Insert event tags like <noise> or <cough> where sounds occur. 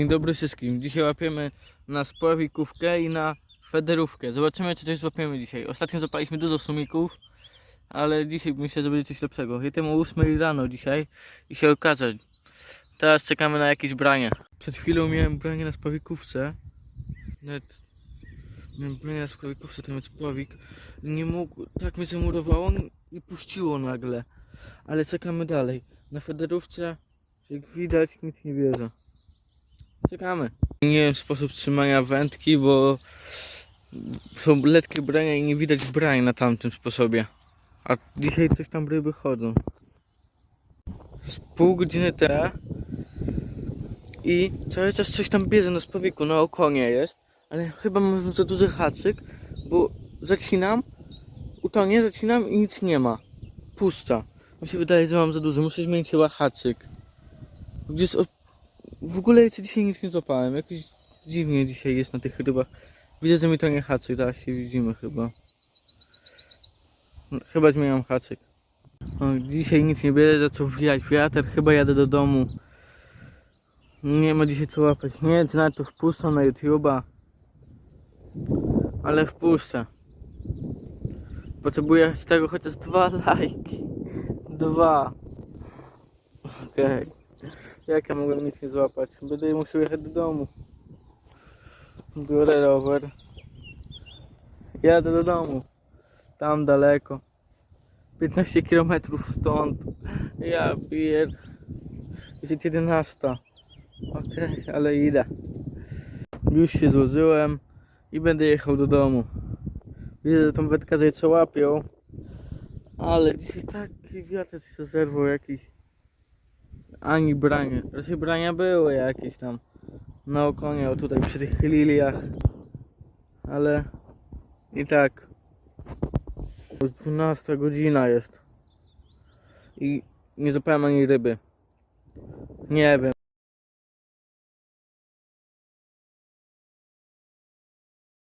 Dzień dobry wszystkim. Dzisiaj łapiemy na spławikówkę i na federówkę. Zobaczymy, czy coś złapiemy dzisiaj. Ostatnio złapaliśmy dużo sumików, ale dzisiaj myślę, że będzie coś lepszego. Jedziemy o 8 rano dzisiaj i się okaże. Teraz czekamy na jakieś branie. Przed chwilą miałem branie na spławikówce. Miałem branie na spławikówce, to jest spławik. Nie mógł, tak mnie zamurowało i puściło nagle. Ale czekamy dalej. Na federówce, jak widać, nic nie bierze. Nie wiem sposób trzymania wędki, bo są letkie brania i nie widać brań na tamtym sposobie. A dzisiaj coś tam ryby chodzą. Z pół godziny te i cały czas coś tam bierze na spowiku, na okonie jest, ale chyba mam za duży haczyk, bo zacinam, utonie, zacinam i nic nie ma. Puszcza. Mi się wydaje, że mam za duży, muszę zmienić chyba haczyk. Gdzieś od w ogóle dzisiaj nic nie złapałem. Jakoś dziwnie dzisiaj jest na tych rybach. Widzę, że mi to nie haczyk, zaraz się widzimy chyba. No, Chyba zmieniam haczyk. O, dzisiaj nic nie bierze, zaczął wijać wiatr, chyba jadę do domu. Nie ma dzisiaj co łapać. Nie nawet to wpuszczę na YouTube'a. Ale wpuszczę. Potrzebuję z tego chociaż dwa <laughs> lajki. Dwa. Okej. Jak ja mogłem nic nie złapać? Będę musiał jechać do domu. Biorę rower. Jadę do domu. Tam daleko. 15 km stąd. Ja pier... Jest 11. Okej, ale idę. Już się złożyłem i będę jechał do domu. Widzę, że tą wędkę jeszcze łapią. Ale dzisiaj taki wiatr się zerwał jakiś ani branie. Raczej brania były jakieś tam na okonie, tutaj przy tych liliach. Ale i tak. Już 12 godzina jest. I nie złapałem ani ryby. Nie wiem.